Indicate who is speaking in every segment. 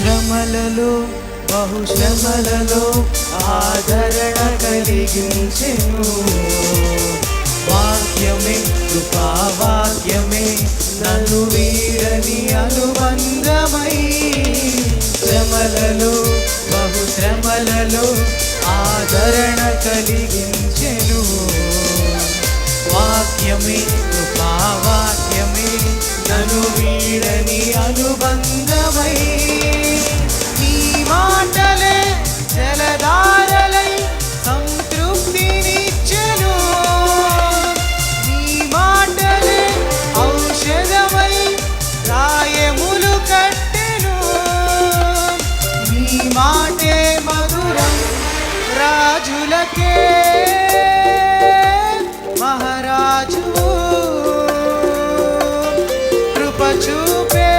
Speaker 1: శ్రమలలో బహుశ్రమలలో ఆదరణ కలిగించెను. వాక్యమే కృపావాక్యమే నన్ను వీరని అనుబంధమై. శ్రమలలో బహుశ్రమలలో ఆదరణ కలిగించెను. వాక్యమే కృపావాక్యమే నన్ను వీరని అనుబంధ రాజులకే మహారాజు కృప చూపే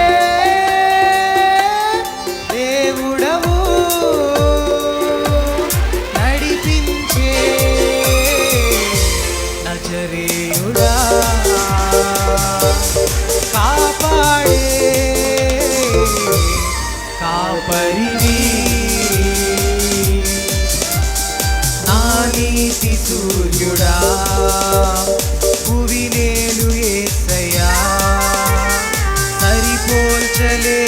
Speaker 1: దేవుడవు నడిపించే నజరేయుడా కాపాడే కాపరివి నీతి సూర్యుడా భువి నేను ఏసయ్యా. సరిపోల్చలే